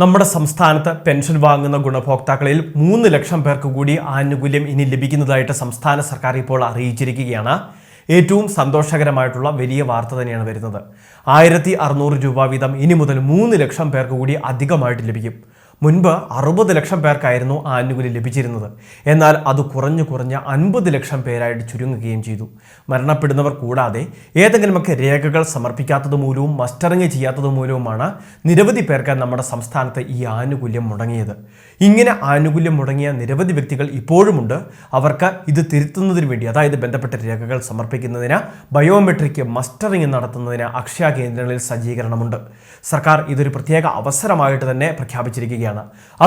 നമ്മുടെ സംസ്ഥാനത്ത് പെൻഷൻ വാങ്ങുന്ന ഗുണഭോക്താക്കളിൽ മൂന്ന് ലക്ഷം പേർക്ക് കൂടി ആനുകൂല്യം ഇനി ലഭിക്കുന്നതായിട്ട് സംസ്ഥാന സർക്കാർ ഇപ്പോൾ അറിയിച്ചിരിക്കുകയാണ്. ഏറ്റവും സന്തോഷകരമായിട്ടുള്ള വലിയ വാർത്ത തന്നെയാണ് വരുന്നത്. ആയിരത്തി അറുന്നൂറ് രൂപ വീതം ഇനി മുതൽ മൂന്ന് ലക്ഷം പേർക്ക് കൂടി അധികമായിട്ട് ലഭിക്കും. മുൻപ് അറുപത് ലക്ഷം പേർക്കായിരുന്നു ആനുകൂല്യം ലഭിച്ചിരുന്നത്. എന്നാൽ അത് കുറഞ്ഞു കുറഞ്ഞ് അൻപത് ലക്ഷം പേരായിട്ട് ചുരുങ്ങുകയും ചെയ്തു. മരണപ്പെടുന്നവർ കൂടാതെ ഏതെങ്കിലുമൊക്കെ രേഖകൾ സമർപ്പിക്കാത്തത് മൂലവും മസ്റ്ററിങ് ചെയ്യാത്തത് മൂലവുമാണ് നിരവധി പേർക്ക് നമ്മുടെ സംസ്ഥാനത്ത് ഈ ആനുകൂല്യം മുടങ്ങിയത്. ഇങ്ങനെ ആനുകൂല്യം മുടങ്ങിയ നിരവധി വ്യക്തികൾ ഇപ്പോഴുമുണ്ട്. അവർക്ക് ഇത് തിരുത്തുന്നതിന് വേണ്ടി അതായത് ബന്ധപ്പെട്ട രേഖകൾ സമർപ്പിക്കുന്നതിന് ബയോമെട്രിക് മസ്റ്ററിങ് നടത്തുന്നതിന് അക്ഷയ കേന്ദ്രങ്ങളിൽ സജ്ജീകരണമുണ്ട്. സർക്കാർ ഇതൊരു പ്രത്യേക അവസരമായിട്ട് തന്നെ പ്രഖ്യാപിച്ചിരിക്കുകയാണ്.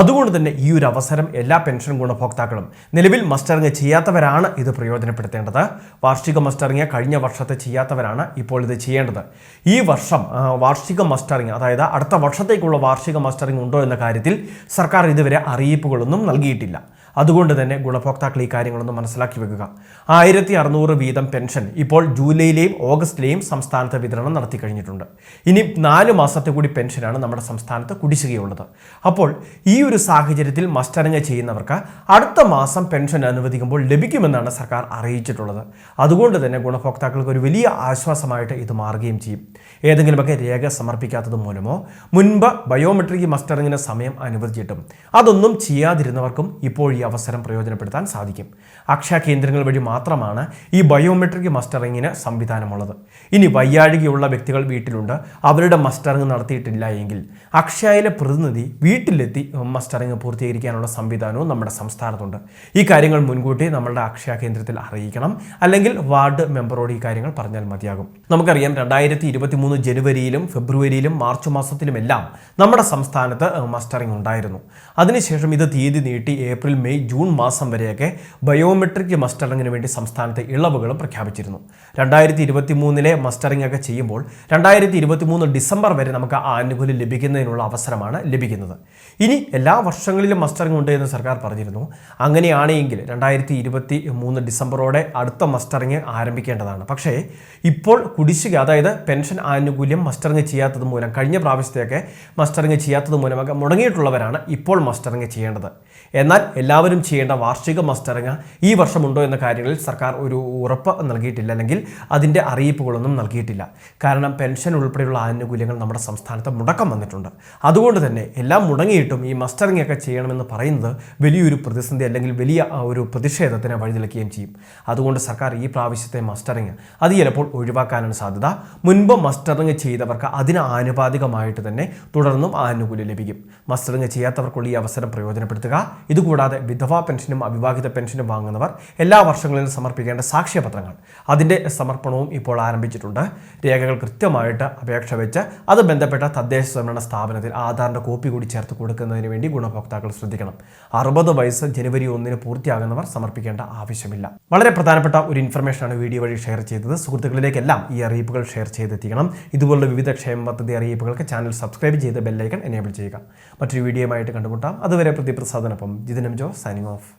അതുകൊണ്ട് തന്നെ ഈ ഒരു അവസരം എല്ലാ പെൻഷൻ ഗുണഭോക്താക്കളും നിലവിൽ മസ്റ്ററിങ് ചെയ്യാത്തവരാണ് ഇത് പ്രയോജനപ്പെടുത്തേണ്ടത്. വാർഷിക മസ്റ്ററിങ് കഴിഞ്ഞ വർഷത്തെ ചെയ്യാത്തവരാണ് ഇപ്പോൾ ഇത് ചെയ്യേണ്ടത്. ഈ വർഷം വാർഷിക മസ്റ്ററിങ് അതായത് അടുത്ത വർഷത്തേക്കുള്ള വാർഷിക മസ്റ്ററിങ് ഉണ്ടോ എന്ന കാര്യത്തിൽ സർക്കാർ ഇതുവരെ അറിയിപ്പുകളൊന്നും നൽകിയിട്ടില്ല. അതുകൊണ്ട് തന്നെ ഗുണഭോക്താക്കൾ ഈ കാര്യങ്ങളൊന്ന് മനസ്സിലാക്കി വെക്കുക. ആയിരത്തി അറുന്നൂറ് വീതം പെൻഷൻ ഇപ്പോൾ ജൂലൈയിലെയും ഓഗസ്റ്റിലെയും സംസ്ഥാനത്ത് വിതരണം നടത്തി കഴിഞ്ഞിട്ടുണ്ട്. ഇനി നാല് മാസത്തെ കൂടി പെൻഷനാണ് നമ്മുടെ സംസ്ഥാനത്ത് കുടിശ്ശികയുള്ളത്. അപ്പോൾ ഈ ഒരു സാഹചര്യത്തിൽ മസ്റ്ററിങ് ചെയ്യുന്നവർക്ക് അടുത്ത മാസം പെൻഷൻ അനുവദിക്കുമ്പോൾ ലഭിക്കുമെന്നാണ് സർക്കാർ അറിയിച്ചിട്ടുള്ളത്. അതുകൊണ്ട് തന്നെ ഗുണഭോക്താക്കൾക്ക് ഒരു വലിയ ആശ്വാസമായിട്ട് ഇത് മാറുകയും ചെയ്യും. ഏതെങ്കിലുമൊക്കെ രേഖ സമർപ്പിക്കാത്തത് മൂലമോ മുൻപ് ബയോമെട്രിക് മസ്റ്ററിങ്ങിന് സമയം അനുവദിച്ചിട്ടും അതൊന്നും ചെയ്യാതിരുന്നവർക്കും ഇപ്പോൾ ഈ അവസരം പ്രയോജനപ്പെടുത്താൻ സാധിക്കും. അക്ഷയ കേന്ദ്രങ്ങൾ വഴി മാത്രമാണ് ഈ ബയോമെട്രിക് മസ്റ്ററിങ്ങിന് സംവിധാനമുള്ളത്. ഇനി വയ്യാഴികയുള്ള വ്യക്തികൾ വീട്ടിലുണ്ട്. അവരുടെ മസ്റ്ററിങ് നടത്തിയിട്ടില്ല എങ്കിൽ അക്ഷയയിലെ പ്രതിനിധി വീട്ടിലെത്തി മസ്റ്ററിങ് പൂർത്തീകരിക്കാനുള്ള സംവിധാനവും നമ്മുടെ സംസ്ഥാനത്തുണ്ട്. ഈ കാര്യങ്ങൾ മുൻകൂട്ടി നമ്മളുടെ അക്ഷയ കേന്ദ്രത്തിൽ അറിയിക്കണം. അല്ലെങ്കിൽ വാർഡ് മെമ്പറോട് ഈ കാര്യങ്ങൾ പറഞ്ഞാൽ മതിയാകും. നമുക്കറിയാം രണ്ടായിരത്തി ഇരുപത്തി മൂന്ന് ജനുവരിയിലും ഫെബ്രുവരിയിലും മാർച്ച് മാസത്തിലുമെല്ലാം നമ്മുടെ സംസ്ഥാനത്ത് മസ്റ്ററിംഗ് ഉണ്ടായിരുന്നു. അതിനുശേഷം ഇത് തീയതി നീട്ടി ഏപ്രിൽ മെയ് ജൂൺ മാസം വരെയൊക്കെ ബയോമെട്രിക് മസ്റ്ററിങ്ങിന് വേണ്ടി സംസ്ഥാനത്തെ ഇളവുകളും പ്രഖ്യാപിച്ചിരുന്നു. രണ്ടായിരത്തി ഇരുപത്തി മൂന്നിലെ മസ്റ്ററിംഗ് ഒക്കെ ചെയ്യുമ്പോൾ രണ്ടായിരത്തി ഇരുപത്തി മൂന്ന് ഡിസംബർ വരെ നമുക്ക് ആനുകൂല്യം ലഭിക്കുന്നതിനുള്ള അവസരമാണ് ലഭിക്കുന്നത്. ഇനി എല്ലാ വർഷങ്ങളിലും മസ്റ്ററിംഗ് ഉണ്ട് എന്ന് സർക്കാർ പറഞ്ഞിരുന്നു. അങ്ങനെയാണെങ്കിൽ രണ്ടായിരത്തി ഇരുപത്തി മൂന്ന് ഡിസംബറോടെ അടുത്ത മസ്റ്ററിംഗ് ആരംഭിക്കേണ്ടതാണ്. പക്ഷേ ഇപ്പോൾ കുടിശ്ശിക അതായത് പെൻഷൻ ആനുകൂല്യം മസ്റ്ററിംഗ് ചെയ്യാത്തത് മൂലം കഴിഞ്ഞ പ്രാവശ്യത്തെയൊക്കെ മസ്റ്ററിംഗ് ചെയ്യാത്തത് മൂലമൊക്കെ മുടങ്ങിയിട്ടുള്ളവരാണ് ഇപ്പോൾ മസ്റ്ററിംഗ് ചെയ്യേണ്ടത്. എന്നാൽ എല്ലാവരും ചെയ്യേണ്ട വാർഷിക മസ്റ്ററിംഗ് ഈ വർഷമുണ്ടോ എന്ന കാര്യങ്ങളിൽ സർക്കാർ ഒരു ഉറപ്പ് നൽകിയിട്ടില്ല. അല്ലെങ്കിൽ അതിന്റെ അറിയിപ്പുകളൊന്നും നൽകിയിട്ടില്ല. കാരണം പെൻഷൻ ഉൾപ്പെടെയുള്ള ആനുകൂല്യങ്ങൾ നമ്മുടെ സംസ്ഥാനത്ത് മുടക്കം വന്നിട്ടുണ്ട്. അതുകൊണ്ട് തന്നെ എല്ലാം മുടങ്ങിയിട്ടും ഈ മസ്റ്ററിംഗ് ഒക്കെ ചെയ്യണമെന്ന് പറയുന്നത് വലിയൊരു പ്രതിസന്ധി അല്ലെങ്കിൽ വലിയ ഒരു പ്രതിഷേധത്തിന് വഴിതെളിക്കുകയും ചെയ്യും. അതുകൊണ്ട് സർക്കാർ ഈ പ്രാവശ്യത്തെ മസ്റ്ററിംഗ് അത് ചിലപ്പോൾ ഒഴിവാക്കാനാണ് സാധ്യത. മുൻപ് മസ്റ്ററിംഗ് ചെയ്തവർക്ക് അതിന് ആനുപാതികമായിട്ട് തന്നെ തുടർന്നും ആനുകൂല്യം ലഭിക്കും. മസ്റ്ററിംഗ് ചെയ്യാത്തവർക്കുള്ള ഈ അവസരം പ്രയോജനപ്പെടുത്തുക. ഇതുകൂടാതെ വിധവാ പെൻഷനും അവിവാഹിത പെൻഷനും വാങ്ങുന്നവർ എല്ലാ വർഷങ്ങളിലും സമർപ്പിക്കേണ്ട സാക്ഷ്യപത്രങ്ങൾ. അതിന്റെ സമർപ്പണവും ഇപ്പോൾ ആരംഭിച്ചിട്ടുണ്ട്. രേഖകൾ കൃത്യമായിട്ട് അപേക്ഷ വെച്ച് അത് ബന്ധപ്പെട്ട തദ്ദേശ സ്വയംഭരണ സ്ഥാപനത്തിൽ ആധാറിന്റെ കോപ്പി കൂടി ചേർത്ത് കൊടുക്കുന്നതിന് വേണ്ടി ഗുണഭോക്താക്കൾ ശ്രദ്ധിക്കണം. അറുപത് വയസ്സ് ജനുവരി ഒന്നിന് പൂർത്തിയാകുന്നവർ സമർപ്പിക്കേണ്ട ആവശ്യമില്ല. വളരെ പ്രധാനപ്പെട്ട ഒരു ഇൻഫർമേഷനാണ് വീഡിയോ വഴി ഷെയർ ചെയ്തത്. സുഹൃത്തുക്കളിലേക്കെല്ലാം ഈ അറിയിപ്പുകൾ ഷെയർ ചെയ്തെത്തിക്കണം. ഇതുപോലുള്ള വിവിധ ക്ഷേമ പദ്ധതി അറിയിപ്പുകൾക്ക് ചാനൽ സബ്സ്ക്രൈബ് ചെയ്ത് ബെല്ലൈക്കൺ എനേബിൾ ചെയ്യുക. മറ്റൊരു വീഡിയോയുമായിട്ട് കണ്ടുമുട്ടാം. അതുവരെ പ്രതിപ്രസാദനൊപ്പം ജിതനം ജോ സൈനിങ് ഓഫ്